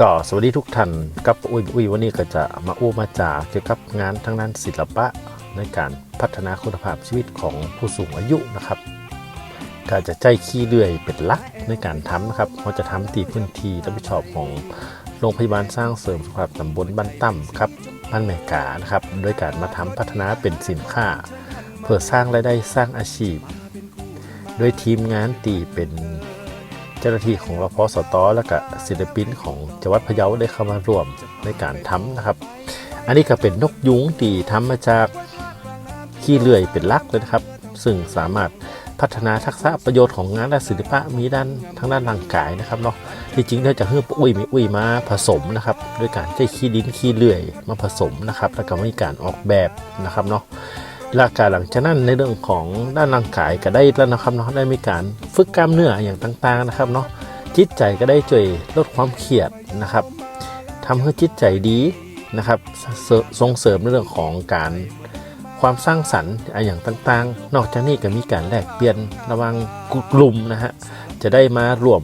ก็สวัสดีทุกท่านกับอุ้ยอุ้ยวันนี้ก็จะมาอู้มาจาเกี่ยวกับงานทางด้านศิลปะในการพัฒนาคุณภาพชีวิตของผู้สูงอายุนะครับก็จะใจขี้เลื่อยเป็นลักในการทำนะครับเราจะทำตีพื้นที่รับผิดชอบของโรงพยาบาลสร้างเสริมสุขภาพตำบลบ้านตั้มครับบ้านแมกานะครับโดยการมาทำพัฒนาเป็นสินค้า เพื่อสร้างรายได้สร้างอาชีพ โดยทีมงานตีเป็น เจ้าหน้าที่ของรพสตและก็ศิลปินของจังหวัดพะเยาได้เข้ามาร่วมในการทำนะครับ อันนี้ก็เป็นนกยุงตีทำมาจากขี้เลื่อยเป็นลักเลยนะครับ ซึ่งสามารถพัฒนาทักษะประโยชน์ของงานด้านศิลปะมีด้านทั้งด้านร่างกายนะครับเนาะที่จริงเราจะเพิ่มอุ้ยมีอุ้ยมาผสมนะครับด้วยการใช้ขี้ดินขี้เลื่อยมาผสมนะครับ แล้วก็มีการออกแบบนะครับเนาะ และการหลังจากนั้นในเรื่องของด้านร่างกายก็ได้แล้วนะครับเนาะได้มีการฝึกกล้ามเนื้ออย่างต่างๆนะครับเนาะจิตใจก็ได้ช่วยลดความเครียดนะครับทำให้จิตใจดีนะครับส่งเสริมในเรื่องของการความสร้างสรรค์อย่างต่างๆ นอกจากนี้ก็มีการแลกเปลี่ยนระว่างกลุ่มนะฮะจะได้มารวม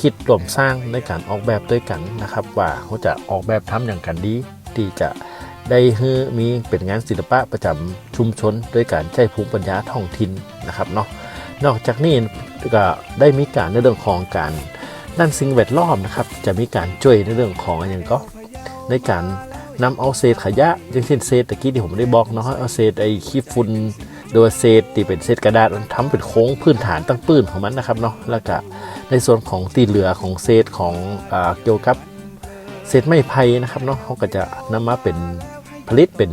คิดรวมสร้างในการออกแบบด้วยกันนะครับ ว่าเขาจะออกแบบทำอย่างกันดีที่จะ ได้ฮือมีเป็นงานศิลปะประจำชุมชนด้วยการใช้ภูมิปัญญาท้องถิ่นนะครับเนาะนอกจากนี้ก็ได้มีการในเรื่องของการด้านสิ่งแวดล้อมนะครับ จะมีการช่วยในเรื่องของอย่างก็ในการนำเอาเศษขยะอย่างเช่นเศษตะกี้ที่ผมได้บอกเนาะเอาเศษไอ้ขี้ฝุ่นหรือว่าเศษที่เป็นเศษกระดาษมันทำเป็นโค้งพื้นฐานตั้งปื้นของมันนะครับเนาะแล้วก็ในส่วนของตีเหลือของเศษของอเกี่ยวกับเศษไม้ไผ่นะครับเนาะเขาก็จะนำมาเป็น ผลิตเป็น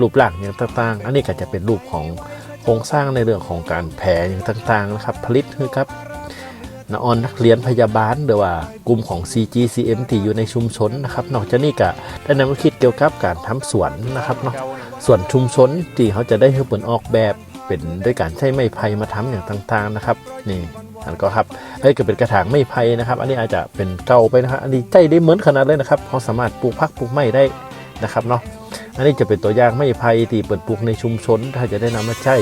รูปร่างอย่างต่างๆ อันนี้ก็จะเป็นรูปของโครงสร้างในเรื่องของการแผ่อย่างต่างๆนะครับ ผลิตคือครับนออนนักเรียนพยาบาลหรือว่ากลุ่มของ CGCM ที่อยู่ในชุมชนนะครับนอกจากนี้ก็ได้นำมาคิดเกี่ยวกับการทำสวนนะครับเนาะส่วนชุมชนที่เขาจะได้ให้เปิดออกแบบเป็นด้วยการใช้ไม้ไผ่มาทำอย่างต่างๆนะครับนี่อันก็ครับเอ้ยก็เป็นกระถางไม้ไผ่นะครับ อันนี้อาจจะเป็นเก่าไปนะครับอันนี้ใจได้เหมือนขนาดเลยนะครับเขาสามารถปลูกพักปลูกไม้ได้ นะครับเนาะอันนี้จะเป็นตัวอย่างไม้ไผ่ที่เปิดปลูกในชุมชน ถ้าจะได้นำมาใช้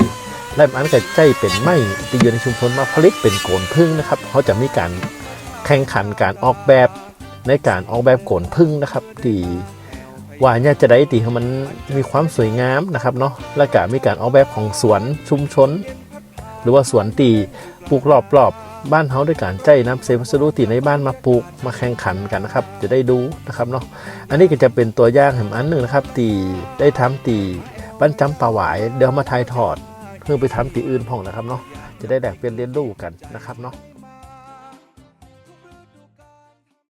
และอันก็ใจเป็นไม้ที่อยู่ในชุมชนมาผลิตเป็นโกนพึ่งนะครับเขาจะมีการแข่งขันการออกแบบในการออกแบบโกนพึ่งนะครับที่ว่าเนี่ยจะได้ตีให้มันมีความสวยงามนะครับเนาะและก็มีการออกแบบของสวนชุมชน หรือว่าสวนตีปลูกรอบๆ บ้านเฮาด้วยการใจน้ำเซวัสดุตีในบ้านมาปลูกมาแข่งขันกันนะครับจะได้ดูนะครับเนาะอันนี้ก็จะเป็นตัวอย่างแห่งอันหนึ่งนะครับตีได้ทำตีบ้านจำปาหวายเดี๋ยวมาถ่ายทอดเพื่อไปทำตีอื่นพ่องนะครับเนาะจะได้แลกเป็นเรียนรู้กันนะครับเนาะ